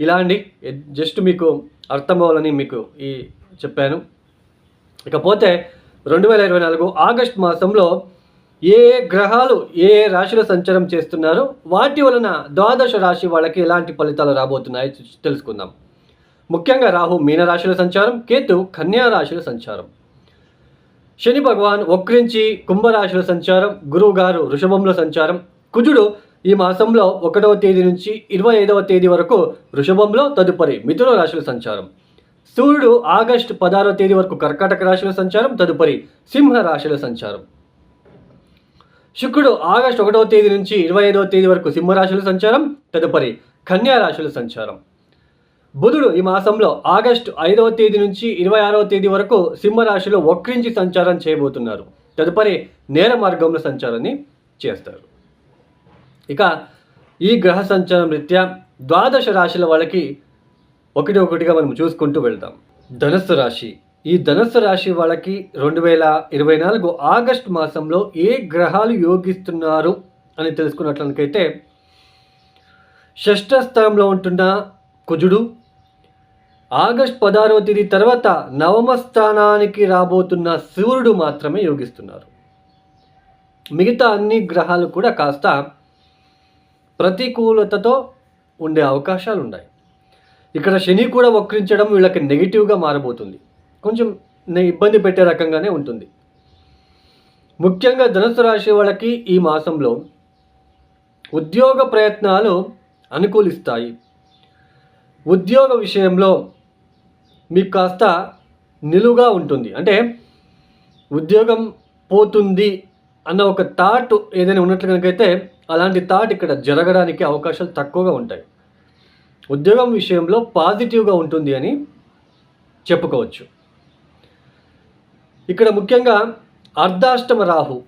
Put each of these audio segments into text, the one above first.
ఇలా అండి. జస్ట్ మీకు అర్థం అవ్వాలని మీకు ఈ చెప్పాను. ఇకపోతే రెండు వేల ఇరవై నాలుగు ఆగస్ట్ మాసంలో ఏ గ్రహాలు ఏ రాశిలో సంచారం చేస్తున్నారో వాటి వలన ద్వాదశ రాశి వాళ్ళకి ఎలాంటి ఫలితాలు రాబోతున్నాయో తెలుసుకుందాం. ముఖ్యంగా రాహు మీనరాశుల సంచారం కేతు కన్యా రాశుల సంచారం. శని భగవాన్ వక్రించి కుంభరాశిలో సంచారం గురువు గారు వృషభంలో సంచారం కుజుడు ఈ మాసంలో ఒకటవ తేదీ నుంచి ఇరవై ఐదవ తేదీ వరకు వృషభంలో తదుపరి మిథున రాశుల సంచారం. సూర్యుడు ఆగస్టు పదహారవ తేదీ వరకు కర్కాటక రాశుల సంచారం తదుపరి సింహ రాశుల సంచారం. శుక్రుడు ఆగస్టు ఒకటవ తేదీ నుంచి ఇరవై ఐదవ తేదీ వరకు సింహరాశుల సంచారం తదుపరి కన్యా రాశుల సంచారం. బుధుడు ఈ మాసంలో ఆగస్టు ఐదవ తేదీ నుంచి ఇరవై ఆరవ తేదీ వరకు సింహరాశిలో వక్రించి సంచారం చేయబోతున్నారు. తదుపరి నేర మార్గంలో సంచారాన్ని చేస్తారు. ఇక ఈ గ్రహ సంచారం రీత్యా ద్వాదశ రాశుల వాళ్ళకి ఒకటి ఒకటిగా మనం చూసుకుంటూ వెళ్దాం. ధనస్సు రాశి. ఈ ధనస్సు రాశి వాళ్ళకి రెండు వేల ఇరవై నాలుగు ఆగస్ట్ మాసంలో ఏ గ్రహాలు యోగిస్తున్నారు అని తెలుసుకున్నట్లయితే షష్ఠ స్థానంలో ఉంటున్న కుజుడు ఆగస్ట్ పదహారవ తేదీ తర్వాత నవమ స్థానానికి రాబోతున్న సూర్యుడు మాత్రమే యోగిస్తున్నారు. మిగతా అన్ని గ్రహాలు కూడా కాస్త ప్రతికూలతతో ఉండే అవకాశాలు ఉన్నాయి ఇక్కడ శని కూడా వక్రించడం వీళ్ళకి నెగిటివ్గా మారబోతుంది. కొంచెం ఇబ్బంది పెట్టే రకంగానే ఉంటుంది. ముఖ్యంగా ధనుసు రాశి వాళ్ళకి ఈ మాసంలో ఉద్యోగ ప్రయత్నాలు అనుకూలిస్తాయి. ఉద్యోగ విషయంలో మీకు కాస్త నిలువుగా ఉంటుంది. అంటే ఉద్యోగం పోతుంది అన్న ఒక థాట్ ఏదైనా ఉన్నట్లు కనుకైతే అలాంటి థాట్ ఇక్కడ జరగడానికి అవకాశాలు తక్కువగా ఉంటాయి. ఉద్యోగం విషయంలో పాజిటివ్గా ఉంటుంది అని చెప్పుకోవచ్చు. ఇక్కడ ముఖ్యంగా అర్ధాష్టమ రాహు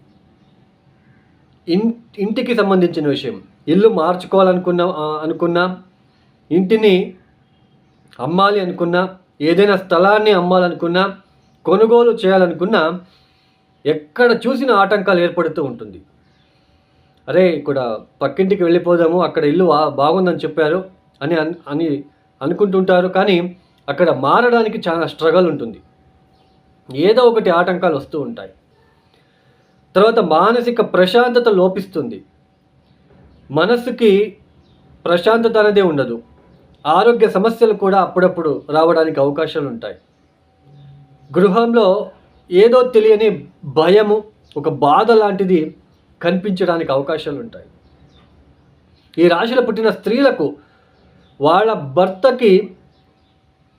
ఇన్ ఇంటికి సంబంధించిన విషయం. ఇల్లు మార్చుకోవాలనుకున్న అనుకున్నా ఇంటిని అమ్మాలి అనుకున్నా ఏదైనా స్థలాన్ని అమ్మాలనుకున్నా కొనుగోలు చేయాలనుకున్నా ఎక్కడ చూసిన ఆటంకాలు ఏర్పడుతూ ఉంటుంది. అరే ఇక్కడ పక్కింటికి వెళ్ళిపోదాము అక్కడ ఇల్లు బాగుందని చెప్పారు అని అని అనుకుంటుంటారు కానీ అక్కడ మారడానికి చాలా స్ట్రగల్ ఉంటుంది. ఏదో ఒకటి ఆటంకాలు వస్తూ ఉంటాయి. తర్వాత మానసిక ప్రశాంతత లోపిస్తుంది. మనస్సుకి ప్రశాంతత అనేది ఉండదు. ఆరోగ్య సమస్యలు కూడా అప్పుడప్పుడు రావడానికి అవకాశాలు ఉంటాయి. గృహంలో ఏదో తెలియని భయము ఒక బాధ లాంటిది కనిపించడానికి అవకాశాలు ఉంటాయి. ఈ రాశిలో పుట్టిన స్త్రీలకు వాళ్ళ భర్తకి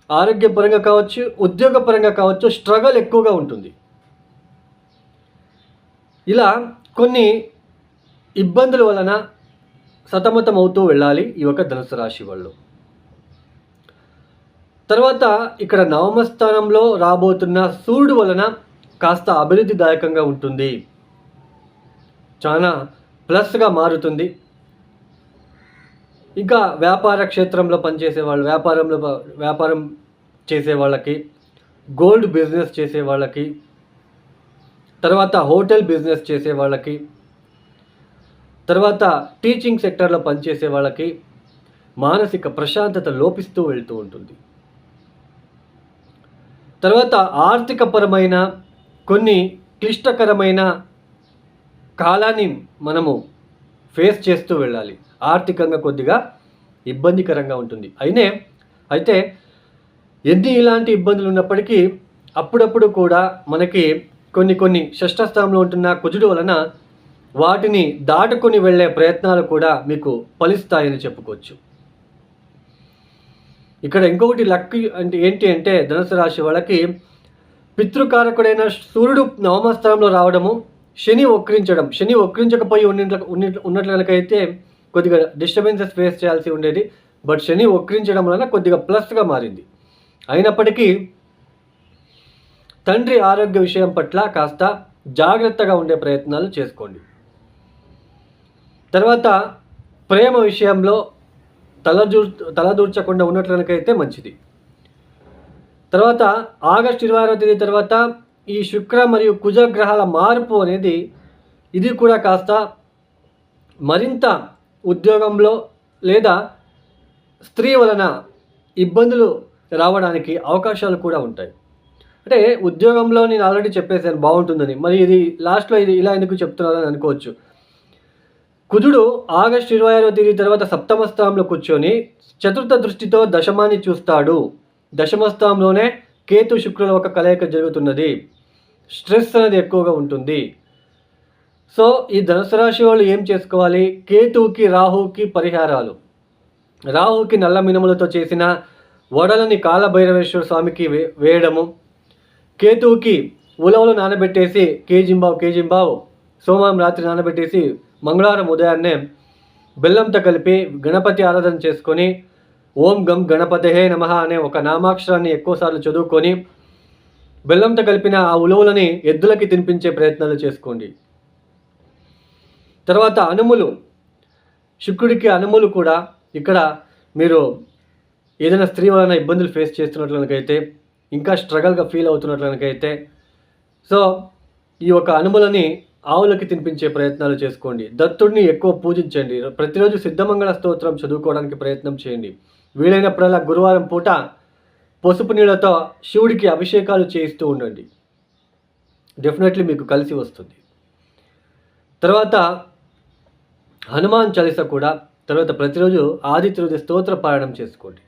ఆరోగ్యపరంగా కావచ్చు ఉద్యోగపరంగా కావచ్చు స్ట్రగల్ ఎక్కువగా ఉంటుంది. ఇలా కొన్ని ఇబ్బందుల వలన సతమతం అవుతూ వెళ్ళాలి ఈ యొక్క ధనుసు రాశి వాళ్ళు. తర్వాత ఇక్కడ నవమ స్థానంలో రాబోతున్న సూర్యుడు వలన కాస్త అభివృద్ధిదాయకంగా ఉంటుంది. చాలా ప్లస్గా మారుతుంది. ఇంకా వ్యాపార క్షేత్రంలో పనిచేసే వాళ్ళు వ్యాపారంలో వ్యాపారం చేసే వాళ్ళకి గోల్డ్ బిజినెస్ చేసే వాళ్ళకి తర్వాత హోటల్ బిజినెస్ చేసే వాళ్ళకి తర్వాత టీచింగ్ సెక్టర్లో పనిచేసే వాళ్ళకి మానసిక ప్రశాంతత లోపిస్తూ వెళ్తూ ఉంటుంది. తర్వాత ఆర్థికపరమైన కొన్ని క్లిష్టకరమైన కాలాన్ని మనము ఫేస్ చేస్తూ వెళ్ళాలి. ఆర్థికంగా కొద్దిగా ఇబ్బందికరంగా ఉంటుంది. అయినే అయితే ఎన్ని ఇలాంటి ఇబ్బందులు ఉన్నప్పటికీ అప్పుడప్పుడు కూడా మనకి కొన్ని కొన్ని షష్టస్థానంలో ఉంటున్న కుజుడు వలన వాటిని దాటుకొని వెళ్ళే ప్రయత్నాలు కూడా మీకు ఫలిస్తాయని చెప్పుకోవచ్చు. ఇక్కడ ఇంకొకటి లక్ అంటే ఏంటి అంటే ధనుసు రాశి వాళ్ళకి పితృకారకుడైన సూర్యుడు నవమస్థానంలో రావడము శని వక్రించడం శని వక్రించకపోయి ఉన్నట్లు ఉన్నట్ల- కొద్దిగా డిస్టర్బెన్సెస్ ఫేస్ చేయాల్సి ఉండేది. బట్ శని వక్రించడం వలన కొద్దిగా ప్లస్గా మారింది. అయినప్పటికీ తండ్రి ఆరోగ్య విషయం పట్ల కాస్త జాగ్రత్తగా ఉండే ప్రయత్నాలు చేసుకోండి. తర్వాత ప్రేమ విషయంలో తలదూ తలదూర్చకుండా ఉన్నట్లనకైతే మంచిది. తర్వాత ఆగస్టు ఇరవై ఆరో తేదీ తర్వాత ఈ శుక్ర మరియు కుజ గ్రహాల మార్పు అనేది ఇది కూడా కాస్త మరింత ఉద్యోగంలో లేదా స్త్రీ వలన ఇబ్బందులు రావడానికి అవకాశాలు కూడా ఉంటాయి. అంటే ఉద్యోగంలో నేను ఆల్రెడీ చెప్పేశాను బాగుంటుందని. మరి ఇది లాస్ట్లో ఇది ఇలా ఎందుకు చెప్తున్నారని అనుకోవచ్చు. కుజుడు ఆగస్టు ఇరవై ఆరో తేదీ తర్వాత సప్తమ స్థానంలో కూర్చొని చతుర్థ దృష్టితో దశమాన్ని చూస్తాడు. దశమ స్థానంలోనే కేతు శుక్రుల ఒక కలయిక జరుగుతున్నది. స్ట్రెస్ అనేది ఎక్కువగా ఉంటుంది. సో ఈ ధనుసు రాశి వాళ్ళు ఏం చేసుకోవాలి? కేతువుకి రాహుకి పరిహారాలు. రాహుకి నల్ల మినుములతో చేసిన వడలని కాలభైరవేశ్వర స్వామికి వే వేయడము. కేతువుకి ఉలవలు నానబెట్టేసి కేజింబావు కేజింబావు సోమవారం రాత్రి నానబెట్టేసి మంగళవారం ఉదయాన్నే బెల్లంతో కలిపి గణపతి ఆరాధన చేసుకొని ఓం గం గణపతహే నమః అనే ఒక నామాక్షరాన్ని ఎక్కువసార్లు చదువుకొని బెల్లంతో కలిపిన ఆ ఉలవలని ఎద్దులకి తినిపించే ప్రయత్నాలు చేసుకోండి. తర్వాత అనుములు. శుక్రుడికి అనుములు కూడా ఇక్కడ మీరు ఏదైనా స్త్రీ వలన ఇబ్బందులు ఫేస్ చేస్తున్నట్లనకైతే ఇంకా స్ట్రగల్గా ఫీల్ అవుతున్నట్లనకైతే సో ఈ యొక్క అనుములని ఆవులకి తినిపించే ప్రయత్నాలు చేసుకోండి. దత్తుడిని ఎక్కువ పూజించండి. ప్రతిరోజు సిద్ధమంగళ స్తోత్రం చదువుకోవడానికి ప్రయత్నం చేయండి. వీలైనప్పుడల్లా గురువారం పూట పసుపు నీళ్ళతో శివుడికి అభిషేకాలు చేయిస్తూ ఉండండి. డెఫినెట్లీ మీకు కలిసి వస్తుంది. తర్వాత హనుమాన్ చాలీస కూడా తర్వాత ప్రతిరోజు ఆదిత్య స్తోత్ర పారాయణం చేసుకోండి.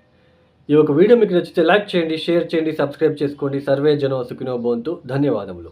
ఈ యొక్క వీడియో మీకు నచ్చితే లైక్ చేయండి షేర్ చేయండి సబ్స్క్రైబ్ చేసుకోండి. సర్వే జనో సుఖినో బోంతు ధన్యవాదములు.